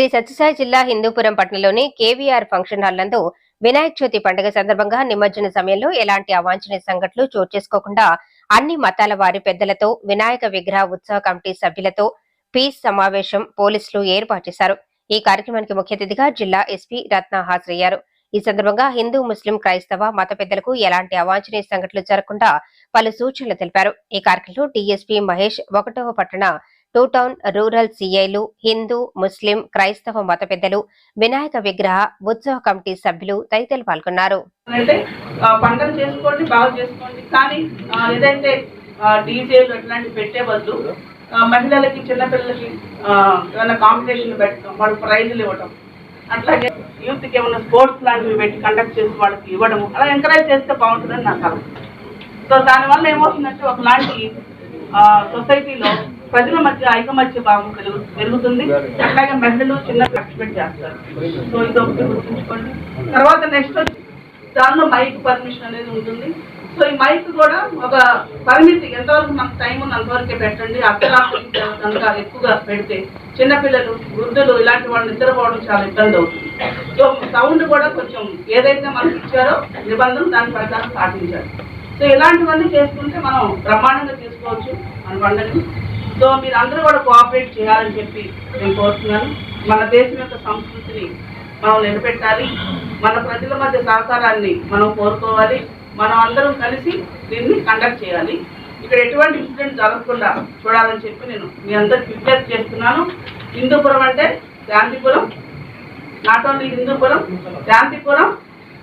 శ్రీ సత్యసాయి జిల్లా హిందూపురం పట్టణంలోని KVR function hall నందు వినాయక చవితి పండుగ సందర్భంగా నిమజ్జన సమయంలో ఎలాంటి అవాంఛనీయ సంఘటనలు చోటు చేసుకోకుండా అన్ని మతాల వారి పెద్దలతో వినాయక విగ్రహ ఉత్సవ కమిటీ సభ్యులతో పీస్ సమావేశం పోలీసులు ఏర్పాటు చేశారు. ఈ కార్యక్రమానికి ముఖ్య అతిథిగా జిల్లా ఎస్పీ రత్న హాజరయ్యారు. ఈ సందర్భంగా హిందూ ముస్లిం క్రైస్తవ మత పెద్దలకు ఎలాంటి అవాంఛనీయ సంఘటనలు జరగకుండా పలు సూచనలు తెలిపారు. ఈ కార్యక్రమంలో డీఎస్పీ మహేష్ ఒకటవ పట్టణ టూ టౌన్ రూరల్ సీఐలు హిందూ ముస్లిం క్రైస్తవ మత పెద్దలు వినాయక విగ్రహ ఉత్సవ కమిటీ సభ్యులు తదితరులు పాల్గొన్నారు. అంటే చేసుకోండి బాగా చేసుకోండి కానీ ఏదైతే డీజేలు అట్లాంటివి పెట్టే బదులు మహిళలకి చిన్నపిల్లలకి ఏమైనా కాంపిటీషన్లు పెట్టడం వాళ్ళకి ప్రైజులు ఇవ్వడం అట్లాగే యూత్కి ఏమైనా స్పోర్ట్స్ లాంటివి పెట్టి కండక్ట్ చేసి వాళ్ళకి ఇవ్వడం అలా ఎంకరేజ్ చేస్తే బాగుంటుందని నాకు సో దానివల్ల ఏమవుతుందంటే ఒకలాంటి సొసైటీలో ప్రజల మధ్య ఐకమత్య భావం కలుగు పెరుగుతుంది. అలాగే మహిళలు చిన్న పార్టిసిపేట్ చేస్తారు. సో ఇది ఒకటి గుర్తుంచుకోండి. తర్వాత నెక్స్ట్ దానిలో మైక్ పర్మిషన్ అనేది ఉంటుంది. సో ఈ మైక్ కూడా ఒక పరిమితి ఎంతవరకు మనకు టైం ఉంది అంతవరకే పెట్టండి. అర్ధరాత్రి కనుక ఎక్కువగా పెడితే చిన్నపిల్లలు వృద్ధులు ఇలాంటి వాళ్ళు నిద్రపోవడం చాలా ఇబ్బంది అవుతుంది. సో సౌండ్ కూడా కొంచెం ఏదైతే మనకి ఇచ్చారో నిబంధన దాని ప్రకారం పాటించాలి. సో ఇలాంటివన్నీ చేసుకుంటే మనం బ్రహ్మాండంగా చేసుకోవచ్చు మన పండుగని సో మీరు అందరూ కూడా కోఆపరేట్ చేయాలని చెప్పి నేను కోరుతున్నాను. మన దేశం యొక్క సంస్కృతిని మనం నిలబెట్టాలి. మన ప్రజల మధ్య సహకారాన్ని మనం కోరుకోవాలి. మనం అందరం కలిసి దీన్ని కండక్ట్ చేయాలి. ఇక్కడ ఎటువంటి ఇన్సిడెంట్ జరగకుండా చూడాలని చెప్పి నేను మీ అందరికి విజ్ఞప్తి చేస్తున్నాను. హిందూపురం అంటే Shantipuram not only Hindupuram Shantipuram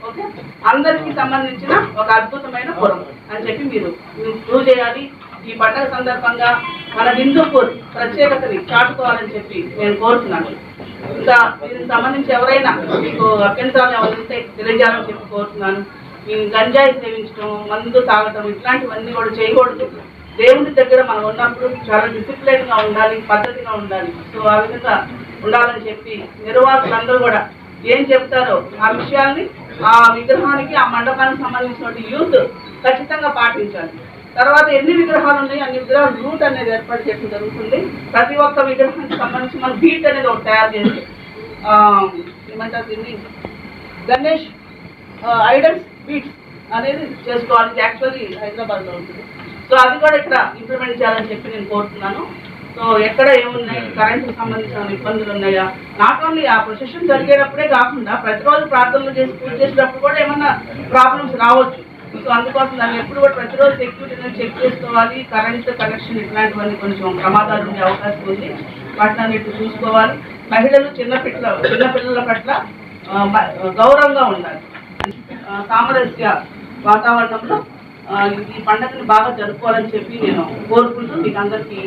okay? అందరికి సంబంధించిన ఒక అద్భుతమైన పురం అని చెప్పి మీరు ప్రూవ్ చేయాలి. ఈ పండుగ సందర్భంగా మన హిందూపూర్ ప్రత్యేకతని చాటుకోవాలని చెప్పి నేను కోరుతున్నాను. ఇంకా దీనికి సంబంధించి ఎవరైనా మీకు అభ్యంతరాలు ఎవరైతే తెలియజేయాలని చెప్పి కోరుతున్నాను. ఈ గంజాయి సేవించడం మందు తాగటం ఇట్లాంటివన్నీ కూడా చేయకూడదు. దేవుడి దగ్గర మనం ఉన్నప్పుడు చాలా డిసిప్లైన్గా ఉండాలి పద్ధతిగా ఉండాలి. సో ఆ విధంగా ఉండాలని చెప్పి నిర్వాహకులందరూ కూడా ఏం చెప్తారో ఆ విషయాల్ని ఆ విగ్రహానికి ఆ మండపానికి సంబంధించినటువంటి యూత్ ఖచ్చితంగా పాటించాలి. తర్వాత ఎన్ని విగ్రహాలు ఉన్నాయి? అన్ని విగ్రహాలు రూట్ అనేది ఏర్పాటు చేయడం జరుగుతుంది. ప్రతి ఒక్క విగ్రహానికి సంబంధించి మనం బీట్ అనేది ఒకటి తయారు చేసి ఏమంటారు దీన్ని? గణేష్ ఐడల్స్ బీట్స్ అనేది చేసుకోవాలి. యాక్చువల్లీ హైదరాబాద్లో ఉంటుంది. సో అది కూడా ఇక్కడ ఇంప్లిమెంట్ చేయాలని చెప్పి నేను కోరుతున్నాను. సో ఎక్కడ ఏమున్నాయి? కరెంట్కి సంబంధించిన ఇబ్బందులు ఉన్నాయా? నాట్ ఓన్లీ ఆ ప్రొసెషన్ జరిగేటప్పుడే కాకుండా ప్రతిరోజు ప్రార్థనలు చేసి పూజ చేసేటప్పుడు కూడా ఏమన్నా ప్రాబ్లమ్స్ రావచ్చు. సో అందుకోసం దాన్ని ఎప్పుడు కూడా ప్రతిరోజు సెక్యూరిటీ చెక్ చేసుకోవాలి. కరెంట్ కనెక్షన్ ఇట్లాంటివన్నీ కొంచెం ప్రమాదాలు ఉండే అవకాశం ఉంది. వాటిని అన్నిటి చూసుకోవాలి. మహిళలు చిన్నపిల్ల చిన్నపిల్లల పట్ల గౌరవంగా ఉండాలి. సామరస్య వాతావరణంలో ఈ పండుగను బాగా జరుపుకోవాలని చెప్పి నేను కోరుకుంటూ మీకు అందరికీ